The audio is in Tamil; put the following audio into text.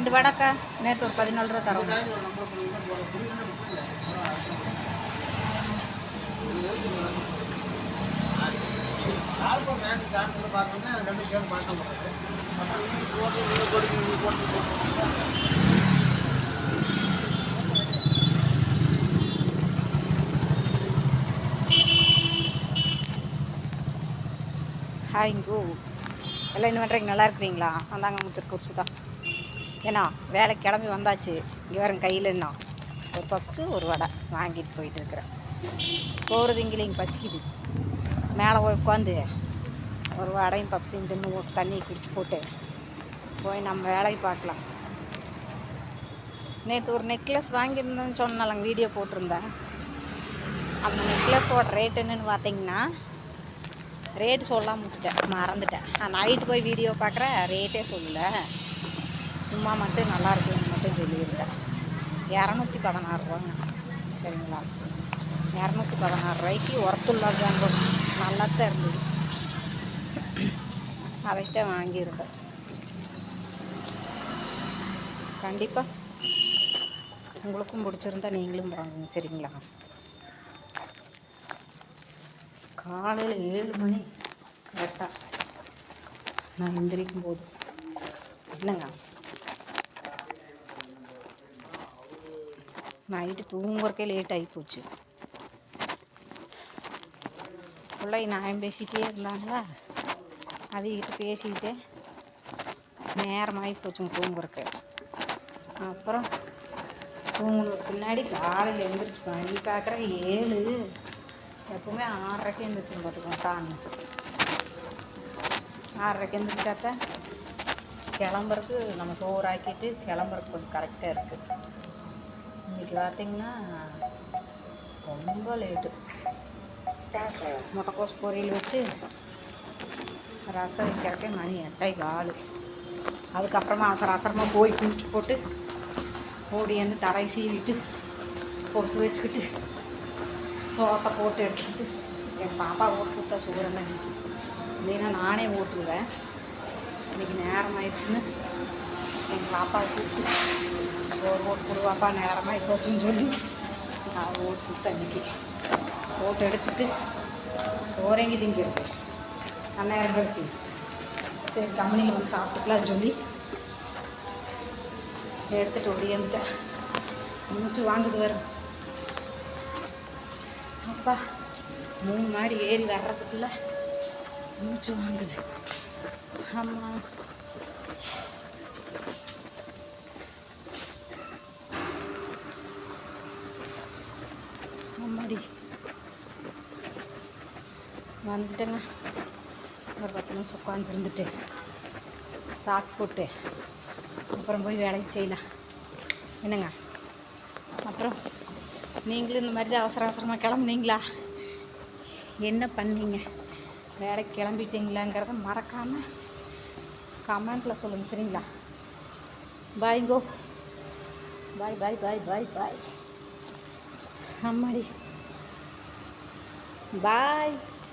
ரெண்டு வடைக்கா நேற்று ஒரு பதினாலு ரூபா தரோம். ஹாய் கோ எல்லாம் என்ன பண்ணுறீங்க நல்லா இருக்கிறீங்களா? அந்தாங்க முத்தர் குறிச்சு தான் ஏன்னா வேலை கிளம்பி வந்தாச்சு. இவரன் கையில் என்ன? ஒரு பப்ஸு ஒரு வடை வாங்கிட்டு போயிட்டு இருக்கிறேன். சோறு திங்கிலிங்க பசிக்குது. மேலே போய் உட்காந்து ஒரு வடையும் பப்ஸையும் தின்னு ஒரு தண்ணி குடிச்சு போட்டு போய் நம்ம வேலையை பார்க்கலாம். நேற்று ஒரு நெக்லஸ் வாங்கியிருந்தேன்னு சொன்னாலங்க வீடியோ போட்டிருந்தேன். அந்த நெக்லஸோட ரேட் என்னன்னு பார்த்தீங்கன்னா ரேட் சொல்லாம விட்டுட்டேன் மறந்துட்டேன். நான் நைட்டு போய் வீடியோ பார்க்குறேன் ரேட்டே சொல்லலை. சும்மா மட்டும் நல்லா இருக்குன்னு மட்டும் சொல்லியிருந்தேன் இரநூத்தி பதினாறு ரூபாங்க. சரிங்களா? இரநூத்தி பதினாறு ரூபாய்க்கு ஒர்த்துள்ளது வாங்க நல்லா தான் இருந்தது. அதைத்தான் வாங்கியிருந்தேன் கண்டிப்பாக உங்களுக்கும் பிடிச்சிருந்தா நீங்களும் வாங்குங்க. சரிங்களா? காலையில் ஏழு மணி. கரெக்டாக நான் எந்திரிக்கும் போது. என்னங்க? நைட்டு தூங்குறக்கே லேட் ஆகி போச்சு. பிள்ளை நான் பேசிக்கிட்டே இருந்தாங்களா? அவகிட்ட பேசிக்கிட்டே நேரமாகி போச்சு தூங்குறக்கு அப்புறம் தூங்குனதுக்கு பின்னாடி காலையில் எழுந்திரிச்சு பண்ணி பார்க்குறேன் ஏழு எப்பவுமே ஆறரைக்கு எழுந்திரிச்சு பார்த்துக்கோங்க டான் ஆறரைக்கு எழுந்திரிச்சாத்தான் கிளம்புறக்கு நம்ம சோறாக்கிட்டு கிளம்புறக்கு கொஞ்சம் கரெக்டாக இருக்குது இன்றைக்கி பார்த்தீங்கன்னா ரொம்ப லேட்டு முட்டைக்கோஸ் பொரியல் வச்சு ரசம் வைக்கிறக்கே மணி எட்டை காலு அதுக்கப்புறமா அவசர அவசரமாக போய் குளிச்சு போட்டு ஓடி வந்து தரை சீவிட்டு பொட்டு வச்சுக்கிட்டு சோத்தை போட்டு எடுத்துக்கிட்டு என் பாப்பா ஓட்டு கொடுத்தா சுகரன்னு இன்னைக்கு இல்லைன்னா நானே ஓட்டுவேன் இன்னைக்கு நேரம் ஆயிடுச்சுன்னு எங்கள் பாப்பாவை கூப்பிட்டு ஒரு ஓட்டு கொடுவாப்பா நேரமாக போச்சுன்னு சொல்லி. நான் ஓட்டு கொடுத்தேன் இன்னைக்கு. ஓட்டு எடுத்துட்டு சோறேங்கி திங்கிறது. அந்நேரம் கழிச்சு சரி கம்பெனியில் வந்து சாப்பிட்டுக்கலாம்னு சொல்லி. எடுத்துட்டு ஓடியாந்துட்டேன் மூச்சு வாங்குது வரும் அப்பா மூணு மாடி ஏறி வர்றதுக்குள்ள மூச்சு வாங்குது. ஆமாம் அம்மாடி வந்துட்டேங்க ஒரு பத்து நிமிஷம் உட்காந்து இருந்துட்டு சாப்பிட்டு போட்டு அப்புறம் போய் வேலைக்கு செய்யலாம் என்னங்க அப்புறம் நீங்களும் இந்த மாதிரி தான் அவசர அவசரமாக கிளம்புனீங்களா என்ன பண்ணீங்க வேலைக்கு கிளம்பிட்டீங்களாங்கிறத மறக்காமல் கமெண்ட்டில் சொல்லுங்கள் சரிங்களா பாய் கோ பாய் பாய் பாய் பாய் பாய் அம்மாடி பாய்